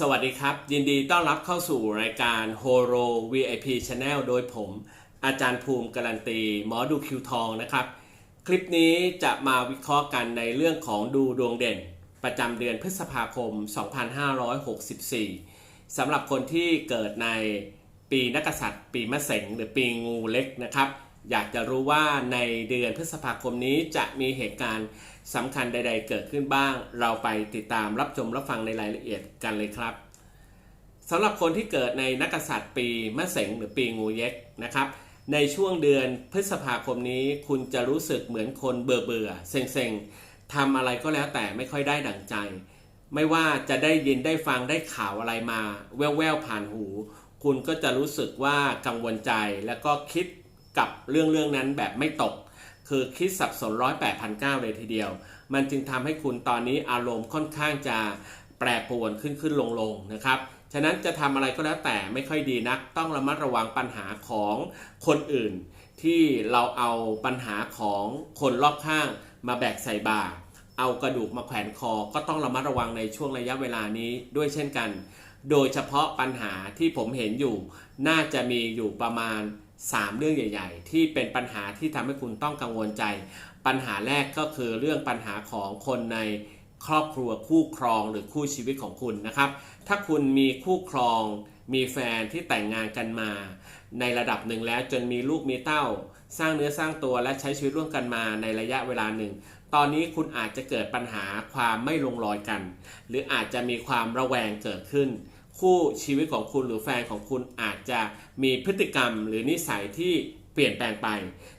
สวัสดีครับ ยินดีต้อนรับเข้าสู่รายการ Horo VIP Channel โดยผม อาจารย์ภูมิการันตี หมอดูคิวทองนะครับ คลิปนี้จะมาวิเคราะห์กันในเรื่องของดูดวงเด่น ประจำเดือนพฤษภาคม 2564สำหรับคนที่เกิดในปีนักษัตริย์ ปีมะเสงหรือปีงูเล็กนะครับ อยากจะรู้ว่าในเดือนพฤษภาคมนี้จะมีเหตุการณ์สำคัญใด ๆ เกิดขึ้นบ้าง เราไปติดตามรับชมรับฟังในรายละเอียดกันเลยครับสำหรับคนที่เกิดในนักกษัตริย์ปีมะเสงหรือปีงูเย็กนะครับ ในช่วงเดือนพฤษภาคมนี้ คุณจะรู้สึกเหมือนคนเบื่อเบื่อๆเซ็งๆทำอะไรก็แล้วแต่ไม่ค่อยได้ดั่งใจ ไม่ว่าจะได้ยินได้ฟังได้ข่าวอะไรมา แว่วๆผ่านหู คุณก็จะรู้สึกว่ากังวลใจแล้วก็คิด กับเรื่องเรื่องนั้นแบบไม่ตก คือคิดสับสนร้อยแปดพันเก้าเลยทีเดียว มันจึงทำให้คุณตอนนี้อารมณ์ค่อนข้างจะแปรปรวนขึ้นขึ้นลงลงนะครับฉะนั้นจะทำอะไรก็แล้วแต่ไม่ค่อยดีนัก ต้องระมัดระวังปัญหาของคนอื่น ที่เราเอาปัญหาของคนรอบข้างมาแบกใส่บ่าเอากระดูกมาแขวนคอก็ต้องระมัดระวังในช่วงระยะเวลานี้ด้วยเช่นกัน โดยเฉพาะปัญหาที่ผมเห็นอยู่ น่าจะมีอยู่ประมาณ 3 เรื่องใหญ่ ๆ ที่เป็นปัญหาที่ทำให้คุณต้องกังวลใจ ปัญหาแรกก็คือเรื่องปัญหาของคนในครอบครัวคู่ครองหรือคู่ชีวิตของคุณนะครับ ถ้าคุณมีคู่ครอง มีแฟนที่แต่งงานกันมา ในระดับหนึ่งแล้วจนมีลูกมีเต้า สร้างเนื้อสร้างตัวและใช้ชีวิตร่วมกันมาในระยะเวลาหนึ่ง ตอนนี้คุณอาจจะเกิดปัญหาความไม่ลงรอยกัน หรืออาจจะมีความระแวงเกิดขึ้น คู่ชีวิตของคุณหรือแฟนของคุณอาจจะมีพฤติกรรมหรือนิสัยที่เปลี่ยนแปลงไป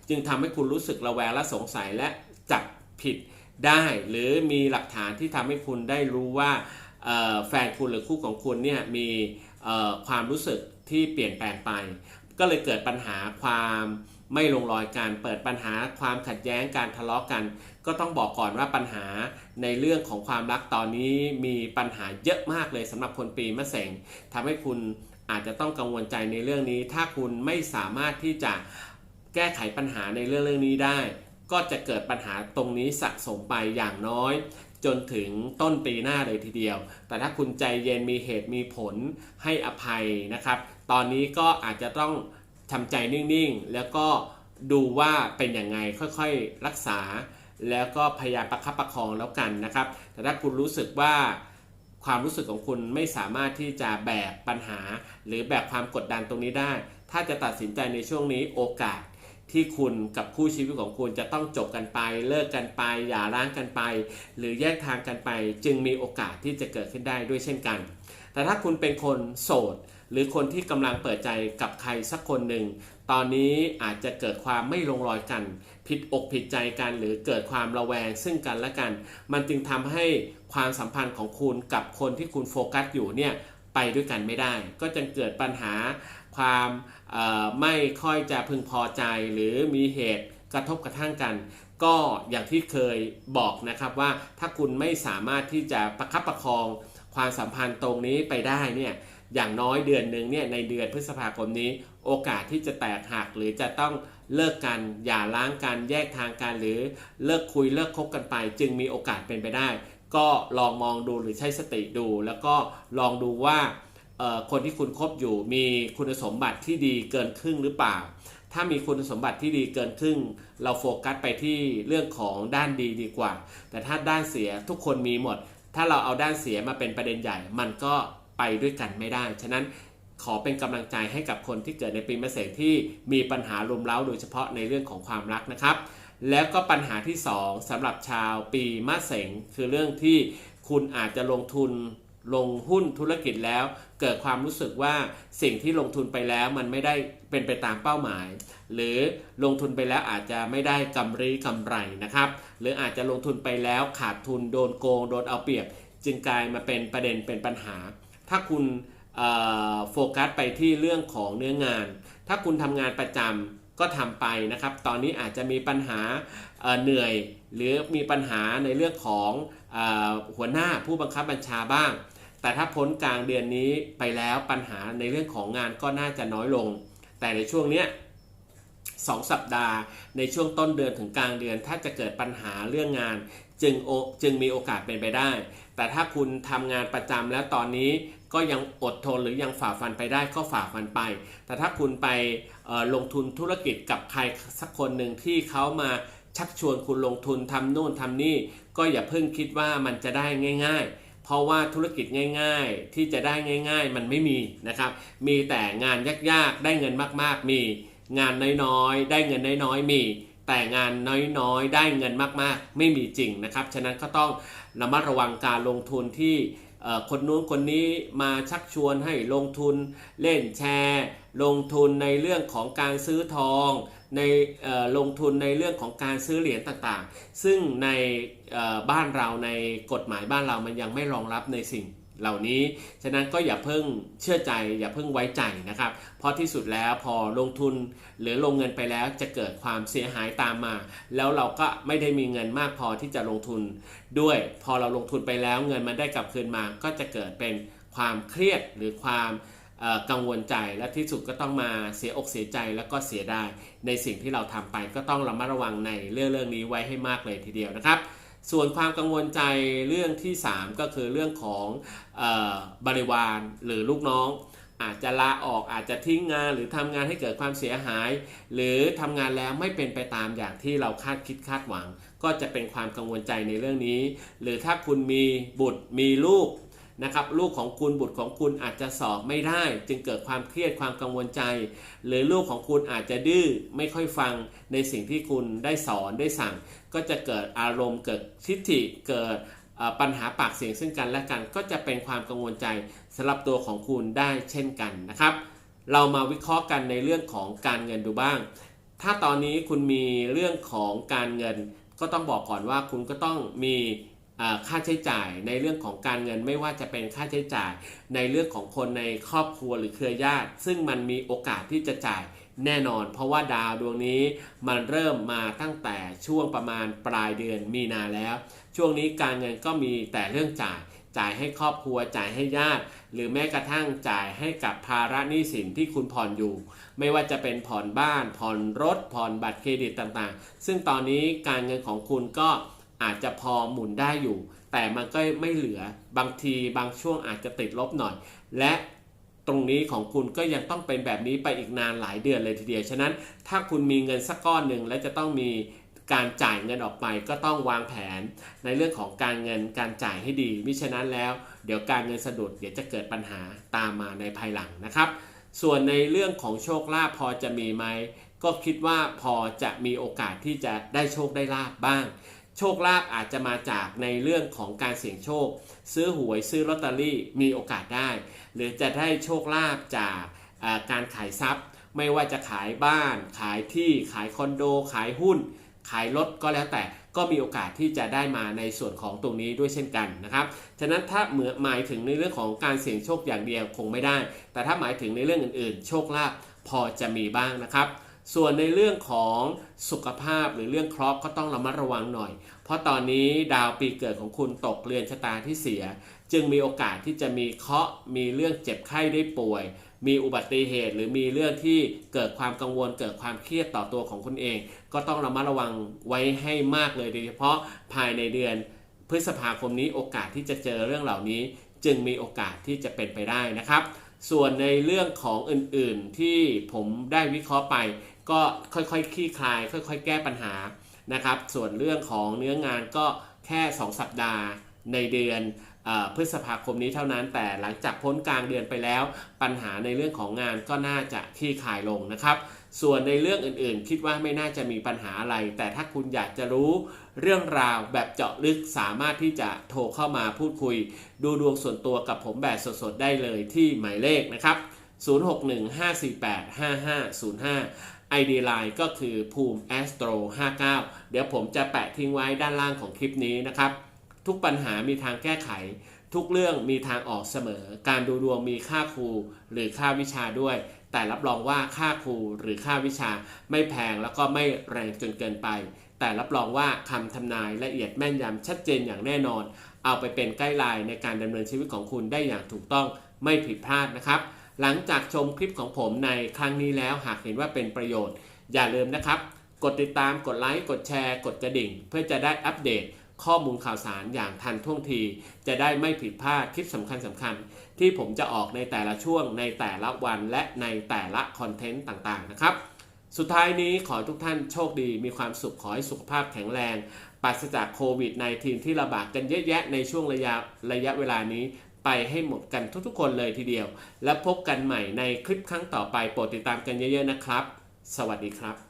จึงทำให้คุณรู้สึกระแวงและสงสัยและจับผิดได้ หรือมีหลักฐานที่ทำให้คุณได้รู้ว่าแฟนคุณหรือคู่ของคุณเนี่ยมีความรู้สึกที่เปลี่ยนแปลงไป ก็เลยเกิดปัญหาความ ไม่ลงรอยกันเปิดปัญหาความขัดแย้งการทะเลาะกัน ก็ต้องบอกก่อนว่าปัญหาในเรื่องของความรักตอนนี้มีปัญหาเยอะมากเลยสำหรับคนปีมะเสงทำให้คุณอาจจะต้องกังวลใจในเรื่องนี้ ถ้าคุณไม่สามารถที่จะแก้ไขปัญหาในเรื่องเรื่องนี้ได้ ก็จะเกิดปัญหาตรงนี้สะสมไปอย่างน้อยจนถึงต้นปีหน้าเลยทีเดียว แต่ถ้าคุณใจเย็นมีเหตุมีผลให้อภัยนะครับ ตอนนี้ก็อาจจะต้อง ทำใจนิ่งๆ แล้วก็ดูว่าเป็นยังไงค่อยๆรักษา แล้วก็พยายามประคับประคองแล้วกันนะครับ แต่ถ้าคุณรู้สึกว่าความรู้สึกของคุณไม่สามารถที่จะแบกปัญหา หรือแบกความกดดันตรงนี้ได้ ถ้าจะตัดสินใจในช่วงนี้โอกาสที่คุณกับคู่ชีวิตของคุณจะต้องจบกันไป เลิกกันไปอย่าร้างกันไป หรือแยกทางกันไป จึงมีโอกาสที่จะเกิดขึ้นได้ด้วยเช่นกัน แต่ถ้าคุณเป็นคนโสด หรือคนที่กำลังเปิดใจกับใครสักคนหนึ่ง ตอนนี้อาจจะเกิดความไม่ลงรอยกัน ผิดอกผิดใจกัน หรือเกิดความระแวงซึ่งกันและกัน มันจึงทำให้ความสัมพันธ์ของคุณกับคนที่คุณโฟกัสอยู่เนี่ยไปด้วยกันไม่ได้ ก็จะเกิดปัญหาความไม่ค่อยจะพึงพอใจหรือมีเหตุกระทบกระทั่งกัน ก็อย่างที่เคยบอกนะครับว่าถ้าคุณไม่สามารถที่จะประคับประคองความสัมพันธ์ตรงนี้ไปได้เนี่ย อย่างน้อยเดือนหนึ่งเนี่ยในเดือนพฤษภาคมนี้ โอกาสที่จะแตกหักหรือจะต้องเลิกกันอย่าล้างกันแยกทางกันหรือเลิกคุยเลิกคบกันไป จึงมีโอกาสเป็นไปได้ ก็ลองมองดูหรือใช้สติดู แล้วก็ลองดูว่าคนที่คุณคบอยู่มีคุณสมบัติที่ดีเกินครึ่งหรือเปล่า ถ้ามีคุณสมบัติที่ดีเกินครึ่ง เราโฟกัสไปที่เรื่องของด้านดีดีกว่า แต่ถ้าด้านเสียทุกคนมีหมด ถ้าเราเอาด้านเสียมาเป็นประเด็นใหญ่ มันก็ ไปด้วยกันไม่ได้ ฉะนั้นขอเป็นกำลังใจให้กับคนที่เกิดในปีมะเสงที่มีปัญหารุมเร้าโดยเฉพาะในเรื่องของความรักนะครับ แล้วก็ปัญหาที่ 2สำหรับชาวปีมะเสงคือเรื่องที่คุณอาจจะลงทุนลงหุ้นธุรกิจแล้ว เกิดความรู้สึกว่าสิ่งที่ลงทุนไปแล้วมันไม่ได้เป็นไปตามเป้าหมาย หรือลงทุนไปแล้วอาจจะไม่ได้กำไรกำไรนะครับ หรืออาจจะลงทุนไปแล้วขาดทุนโดนโกงโดนเอาเปรียบ จึงกลายมาเป็นประเด็นเป็นปัญหา ถ้าคุณโฟกัสไปที่เรื่องของเนื้องาน ถ้าคุณทำงานประจำก็ทำไปนะครับ ตอนนี้อาจจะมีปัญหาเหนื่อย หรือมีปัญหาในเรื่องของอหัวหน้าผู้บังคับบัญชาบ้าง แต่ถ้าพ้นกลางเดือนนี้ไปแล้วปัญหาในเรื่องของงานก็น่าจะน้อยลง แต่ในช่วงเนี้ยสองสัปดาห์ ในช่วงต้นเดือนถึงกลางเดือน ถ้าจะเกิดปัญหาเรื่องงาน จึงจึงมีโอกาสเป็นไปได้ แต่ถ้าคุณทำงานประจำแล้วตอนนี้ ก็ยังอดทนหรือยังฝ่าฟันไปได้ก็ฝ่าฟันไป แต่ถ้าคุณไปลงทุนธุรกิจกับใครสักคนหนึ่งที่เขามาชักชวนคุณลงทุนทำนู่นทำนี่ ก็อย่าเพิ่งคิดว่ามันจะได้ง่ายๆเพราะว่าธุรกิจง่าย ๆ ที่จะได้ง่าย ๆ มันไม่มีนะครับ มีแต่งานยากๆ ได้เงินมากๆ มี งานน้อยๆ ได้เงินน้อยๆ มี แต่งานน้อยๆ ได้เงินมากๆ ไม่มีจริงนะครับ ฉะนั้นก็ต้องระมัดระวังการลงทุนที่ คนนู้นคนนี้มาชักชวนให้ลงทุนเล่นแชร์ ลงทุนในเรื่องของการซื้อทอง ในลงทุนในเรื่องของการซื้อเหรียญต่างๆ ซึ่งในบ้านเราในกฎหมายบ้านเรามันยังไม่รองรับในสิ่ง เหล่านี้ ฉะนั้นก็อย่าเพิ่งเชื่อใจ อย่าเพิ่งไว้ใจนะครับ เพราะที่สุดแล้วพอลงทุนหรือลงเงินไปแล้วจะเกิดความเสียหายตามมา แล้วเราก็ไม่ได้มีเงินมากพอที่จะลงทุนด้วย พอเราลงทุนไปแล้วเงินมันได้กลับคืนมา ก็จะเกิดเป็นความเครียดหรือความกังวลใจและที่สุดก็ต้องมาเสียอกเสียใจแล้วก็เสียดายในสิ่งที่เราทำไปก็ต้องระมัดระวังในเรื่องเรื่องนี้ไว้ให้มากเลยทีเดียวนะครับ ส่วนความกังวลใจเรื่องที่ 3 ก็คือเรื่องของออบริวารหรือลูกน้อง อาจจะลาออกอาจจะทิ้งงานหรือทำงานให้เกิดความเสียหาย หรือทำงานแล้วไม่เป็นไปตามอย่างที่เราคาดคิดคาดหวัง ก็จะเป็นความกังวลใจในเรื่องนี้ หรือถ้าคุณมีบุตรมีลูก นะครับลูกของคุณบุตรของคุณอาจจะสอบไม่ได้ จึงเกิดความเครียดความกังวลใจ หรือลูกของคุณอาจจะดื้อไม่ค่อยฟังในสิ่งที่คุณได้สอนได้สั่ง ก็จะเกิดอารมณ์เกิดทิฏฐิเกิดปัญหาปากเสียงซึ่งกันและกัน ก็จะเป็นความกังวลใจสำหรับตัวของคุณได้เช่นกันนะครับ เรามาวิเคราะห์กันในเรื่องของการเงินดูบ้าง ถ้าตอนนี้คุณมีเรื่องของการเงินก็ต้องบอกก่อนว่าคุณก็ต้องมี ค่าใช้จ่ายในเรื่องของการเงินไม่ว่าจะเป็นค่าใช้จ่าย ในเรื่องของคนในครอบครัวหรือเครือญาติ ซึ่งมันมีโอกาสที่จะจ่ายแน่นอน เพราะว่าดาวดวงนี้มันเริ่มมาตั้งแต่ช่วงประมาณปลายเดือนมีนาแล้ว ช่วงนี้การเงินก็มีแต่เรื่องจ่าย จ่ายให้ครอบครัวจ่ายให้ญาติ หรือแม้กระทั่งจ่ายให้กับภาระหนี้สินที่คุณผ่อนอยู่ ไม่ว่าจะเป็นผ่อนบ้านผ่อนรถผ่อนบัตรเครดิตต่างๆ ซึ่งตอนนี้การเงินของคุณก็ อาจจะพอหมุนได้อยู่ แต่มันก็ไม่เหลือบางทีบางช่วงอาจจะติดลบหน่อย และตรงนี้ของคุณก็ยังต้องเป็นแบบนี้ไปอีกนานหลายเดือนเลยทีเดียว ฉะนั้นถ้าคุณมีเงินสักก้อนหนึ่งและจะต้องมีการจ่ายเงินออกไปก็ต้องวางแผน ในเรื่องของการเงินการจ่ายให้ดี มิฉะนั้นแล้ว เดี๋ยวการเงินสะดุดเดี๋ยวจะเกิดปัญหาตามมาในภายหลังนะครับ ส่วนในเรื่องของโชคลาภพอจะมีไหมก็คิดว่าพอจะมีโอกาสที่จะได้โชคได้ลาบบ้าง โชคลาภอาจจะมาจากในเรื่องของการเสี่ยงโชค ซื้อหวยซื้อลอตเตอรี่มีโอกาสได้ หรือจะได้โชคลาภจากการขายทรัพย์ ไม่ว่าจะขายบ้าน ขายที่ขายคอนโด ขายหุ้น ขายรถก็แล้วแต่ก็มีโอกาสที่จะได้มาในส่วนของตรงนี้ด้วยเช่นกันนะครับ ฉะนั้นถ้าเหมือหมายถึงในเรื่องของการเสี่ยงโชคอย่างเดียวคงไม่ได้ แต่ถ้าหมายถึงในเรื่องอื่นๆ โชคลาภพอจะมีบ้างนะครับ ส่วนในเรื่องของสุขภาพหรือเรื่องเคราะห์ก็ต้องระมัดระวังหน่อย เพราะตอนนี้ดาวปีเกิดของคุณตกเรือนชะตาที่เสีย จึงมีโอกาสที่จะมีเคราะห์มีเรื่องเจ็บไข้ได้ป่วย มีอุบัติเหตุ หรือมีเรื่องที่เกิดความกังวล เกิดความเครียดต่อตัวของคุณเอง ก็ต้องระมัดระวังไว้ให้มากเลยโดยเฉพาะภายในเดือน พฤษภาคมนี้โอกาสที่จะเจอเรื่องเหล่านี้ จึงมีโอกาสที่จะเป็นไปได้นะครับส่วนในเรื่องของอื่นๆที่ผมได้วิเคราะห์ไป ก็ค่อยๆคลี่คลาย ค่อย ๆ แก้ปัญหานะครับ ส่วนเรื่องของเนื้องานก็แค่ 2 สัปดาห์ในเดือนอพฤษภาคมนี้เท่านั้น แต่หลังจากพ้นกลางเดือนไปแล้ว ปัญหาในเรื่องของงานก็น่าจะคลี่คลายลงนะครับ ส่วนในเรื่องอื่นๆ คิดว่าไม่น่าจะมีปัญหาอะไร แต่ถ้าคุณอยากจะรู้เรื่องราวแบบเจาะลึกสามารถที่จะโทรเข้ามาพูดคุย ดูดวงส่วนตัวกับผมแบบสดๆได้เลยที่หมายเลขนะครับ 0615485505 ID Line ก็คือภูมิ Astro 59 เดี๋ยวผมจะแปะทิ้งไว้ด้านล่างของคลิปนี้นะครับ ทุกปัญหามีทางแก้ไข ทุกเรื่องมีทางออกเสมอ การดูดวงมีค่าครูหรือค่าวิชาด้วย แต่รับรองว่าค่าครูหรือค่าวิชาไม่แพงแล้วก็ไม่แรงจนเกินไป แต่รับรองว่าคำทำนายละเอียดแม่นยำชัดเจนอย่างแน่นอน เอาไปเป็นไกด์ไลน์ในการดำเนินชีวิตของคุณได้อย่างถูกต้องไม่ผิดพลาดนะครับ หลังจากชมคลิปของผมในครั้งนี้แล้วหากเห็นว่าเป็นประโยชน์ อย่าลืมนะครับ กดติดตามกดไลค์กดแชร์ กดกระดิ่ง เพื่อจะได้อัปเดตข้อมูลข่าวสารอย่างทันท่วงที จะได้ไม่ผิดพลาดคลิปสำคัญสำคัญๆที่ผมจะออกในแต่ละช่วงในแต่ละวันและในแต่ละคอนเทนต์ต่างๆนะครับ สุดท้ายนี้ขอทุกท่านโชคดีมีความสุขขอให้สุขภาพแข็งแรงปราศจากโควิด -19 ที่ระบาดกันเยอะแยะในช่วงระยะระยะเวลานี้ ไปให้หมดกันทุกๆคนเลยทีเดียว และพบกันใหม่ในคลิปครั้งต่อไปโปรดติดตามกันเยอะๆนะครับ สวัสดีครับ